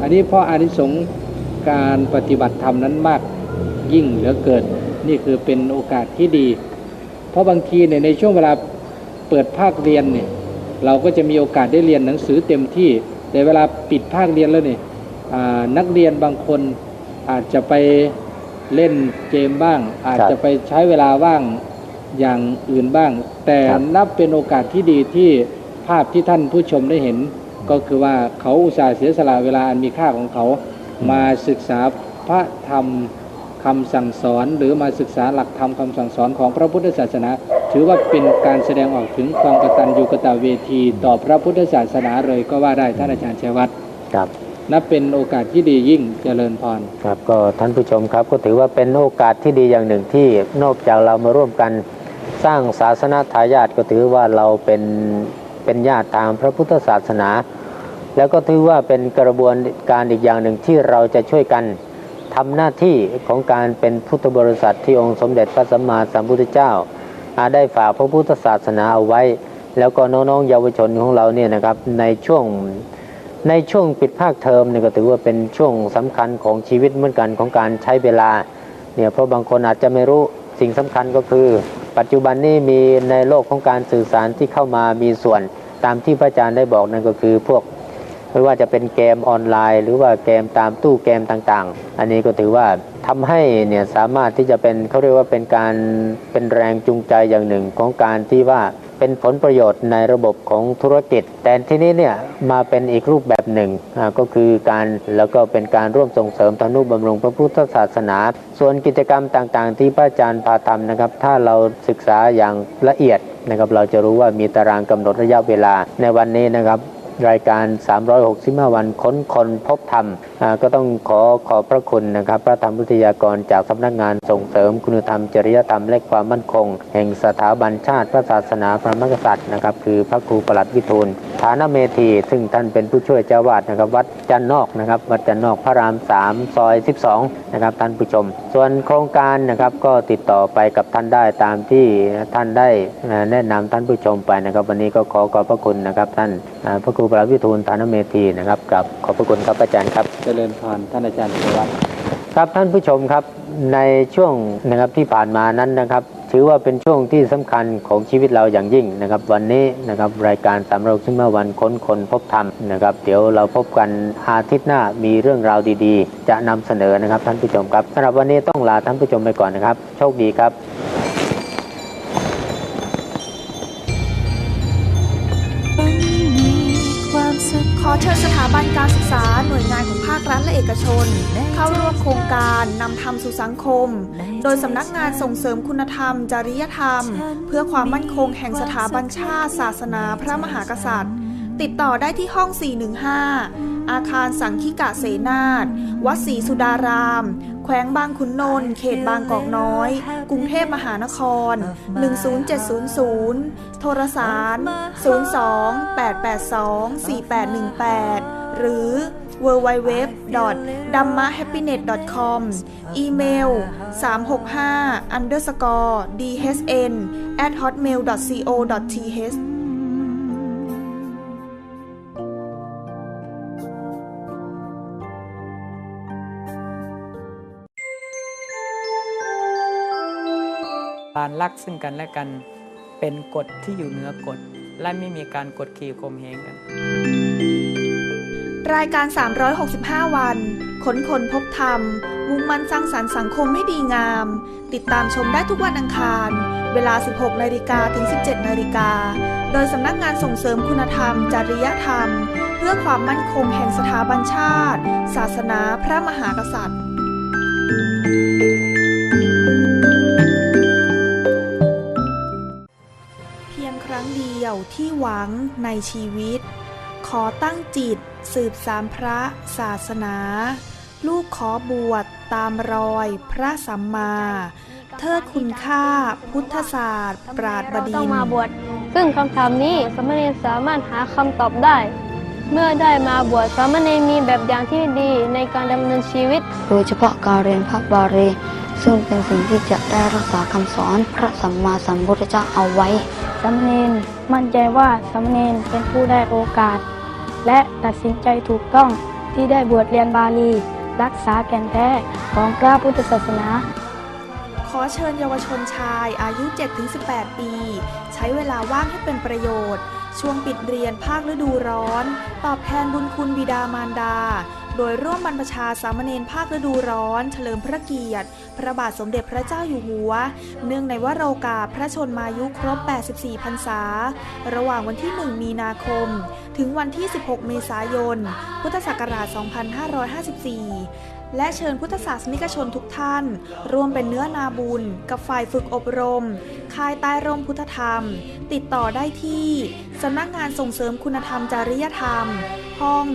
อันนี้เพราะอานิสงส์การปฏิบัติธรรมนั้นมากยิ่งเหลือเกินนี่คือเป็นโอกาสที่ดี เพราะบางทีเนี่ยในช่วงเวลาเปิดภาคเรียนเนี่ยเราก็จะมีโอกาสได้เรียนหนังสือเต็มที่แต่เวลาปิดภาคเรียนแล้วเนี่ยอ่านักเรียนบางคนอาจจะไปเล่นเกมบ้าง อาจจะไปใช้เวลาว่างอย่างอื่นบ้าง แต่ครับนับเป็นโอกาสที่ดีที่ภาพที่ท่านผู้ชมได้เห็น ก็คือว่าเขาอุตส่าห์เสียสละเวลาอันมีค่าของเขามาศึกษาพระธรรมคำสั่งสอน หรือมาศึกษาหลักธรรมคำสั่งสอนของพระพุทธศาสนา ถือว่าเป็นการแสดงออกถึงความกตัญญูกตเวที ต่อพระพุทธศาสนาเลยก็ว่าได้ท่านอาจารย์ชัยวัฒน์ครับนับเป็นโอกาสที่ดียิ่งเจริญพรครับก็ท่านผู้ชมครับก็ถือว่าเป็นโอกาสที่ดีอย่างหนึ่งที่นอกจากเรามาร่วมกันสร้างศาสนาทายาทก็ถือว่าเราเป็นเป็นญาติทางพระพุทธศาสนา แล้วก็ถือว่าเป็นกระบวนการอีกอย่างหนึ่งที่เราจะช่วยกันทำหน้าที่ของการเป็นพุทธบริษัทที่องค์สมเด็จพระสัมมาสัมพุทธเจ้าอาได้ฝากพระพุทธศาสนาเอาไว้ แล้วก็น้องๆเยาวชนของเราเนี่ยนะครับในช่วงในช่วงปิดภาคเทอมเนี่ยก็ถือว่าเป็นช่วงสำคัญของชีวิตเหมือนกันของการใช้เวลาเนี่ยเพราะบางคนอาจจะไม่รู้สิ่งสำคัญก็คือ ปัจจุบันนี้มีในโลกของการสื่อสารที่เข้ามามีส่วนตามที่พระอาจารย์ได้บอกนั่นก็คือพวก ไม่ว่าจะเป็นเกมออนไลน์ หรือว่าเกมตามตู้เกมต่างๆ อันนี้ก็ถือว่าทำให้เนี่ยสามารถที่จะเป็นเขาเรียกว่าเป็นการเป็นแรงจูงใจอย่างหนึ่งของการที่ว่าเป็นผลประโยชน์ในระบบของธุรกิจ แต่ที่นี้เนี่ยมาเป็นอีกรูปแบบหนึ่งก็คือการแล้วก็เป็นการร่วมส่งเสริมทนุบำรุงพระพุทธศาสนา ส่วนกิจกรรมต่างๆ ที่พระอาจารย์พาทำนะครับ ถ้าเราศึกษาอย่างละเอียดนะครับเราจะรู้ว่ามีตารางกำหนดระยะเวลาในวันนี้นะครับ รายการ 365 วันค้นคนพบธรรมอ่าก็ต้องขอขอบพระคุณนะครับ พระธรรมวิทยากรจากสำนักงานส่งเสริมคุณธรรม จริยธรรมและความมั่นคง แห่งสถาบันชาติพระศาสนาพระมหากษัตริย์นะครับ คือพระครูประหลัดวิทูล ฐานเมธี ซึ่งท่านเป็นผู้ช่วยเจ้าวาดนะครับ วัดจันนอกนะครับ วัดจันนอกพระราม3ซอย 12 นะครับท่านผู้ชม ส่วนโครงการนะครับก็ติดต่อไปกับท่านได้ตามที่ท่านได้แนะนำท่านผู้ชมไปนะครับ วันนี้ก็ขอขอบพระคุณนะครับ ท่านพระครูประวิทูลฐานเมธีนะครับกับขอบพระคุณครับอาจารย์ครับเจริญพรท่านอาจารย์ชัยวัฒน์ ครับท่านผู้ชมครับในช่วงนะครับที่ผ่านมานั้นนะครับ ถือว่าเป็นช่วงที่สำคัญของชีวิตเราอย่างยิ่งนะครับ วันนี้นะครับรายการสามเราซึ่งมาวันค้นคนพบธรรมนะครับ เดี๋ยวเราพบกันอาทิตย์หน้ามีเรื่องราวดีๆ จะนำเสนอนะครับท่านผู้ชมครับสำหรับวันนี้ต้องลาท่านผู้ชมไปก่อนนะครับ โชคดีครับ เชิญสถาบันการศึกษาหน่วยงานของภาครัฐและเอกชน เข้าร่วมโครงการนำธรรมสู่สังคม โดยสำนักงานส่งเสริมคุณธรรม จริยธรรม เพื่อความมั่นคงแห่งสถาบันชาติ ศาสนา พระมหากษัตริย์ ติดต่อได้ที่ห้อง 415 อาคารสังคิกะเสนาถวัดศรีสุดาราม แขวงบางขุนนนท์เขตบางกอกน้อย กรุงเทพมหานคร 10700 โทรสาร 02 882 4818 หรือ www d a m m a h a p p i n e t com อีเมล 365 underscore dhn at hotmail.co.th การรักซึ่งกันและกันเป็นกฎที่อยู่เหนือกฎ และไม่มีการกดขี่ข่มเหงกัน รายการ 365 วันค้นคนพบธรรม มุ่งมั่นสร้างสรรค์สังคมให้ดีงาม ติดตามชมได้ทุกวันอังคาร เวลา 16 นาฬิกาถึง 17 นาฬิกา โดยสำนักงานส่งเสริมคุณธรรม จริยธรรม เพื่อความมั่นคงแห่งสถาบันชาติ ศาสนาพระมหากษัตริย์ ที่หวังในชีวิต ขอตั้งจิตสืบสามพระศาสนา ลูกขอบวชตามรอยพระสัมมา เทิดคุณค่าพุทธศาสตร์ ปราดบเราดิต้องนทมาร์บวชซึ่งคำถามนี้สามเณรสามารถหาคำตอบได้ เมื่อได้มาบวชสามเณรมีแบบอย่างที่ดีในการดำเนินชีวิต โดยเฉพาะการเรียนพระบาลี ซึ่งเป็นสิ่งที่จะได้รักษาคำสอนพระสัมมาสัมพุทธเจ้าเอาไว้สามเณรมั่นใจว่าสามเณรเป็นผู้ได้โอกาส และตัดสินใจถูกต้องที่ได้บวชเรียนบาลี รักษาแก่นแท้ของพระพุทธศาสนา ขอเชิญเยาวชนชายอายุ 7-18 ปี ใช้เวลาว่างให้เป็นประโยชน์ ช่วงปิดเรียนภาคฤดูร้อน ตอบแทนบุญคุณบิดามารดา โดยร่วมบรรพชาสามเณรภาคฤดูร้อน เฉลิมพระเกียรติ พระบาทสมเด็จพระเจ้าอยู่หัว เนื่องในวโรกาพระชนมายุครบ 84 พรรษา ระหว่างวันที่ 1 มีนาคม ถึงวันที่ 16 เมษายน พุทธศักราช 2554และเชิญพุทธศาสนิกชนทุกท่าน ร่วมเป็นเนื้อนาบุญ กับฝ่ายฝึกอบรม ค่ายใต้ร่มพุทธธรรม ติดต่อได้ที่ สำนักงานส่งเสริมคุณธรรมจริยธรรม ห้อง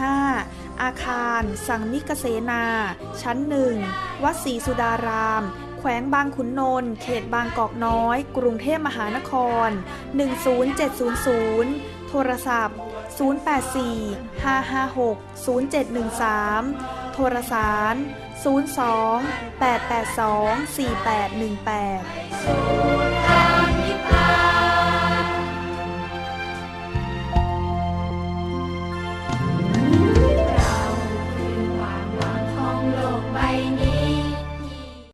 415 อาคาร สังมิกเสนา ชั้นหนึ่ง วัดศรีสุดาราม แขวงบางขุนนนท์เขตบางกอกน้อย กรุงเทพมหานคร 10700 โทรศัพท์ 084 556 0713 โทรสาร 02 882 4818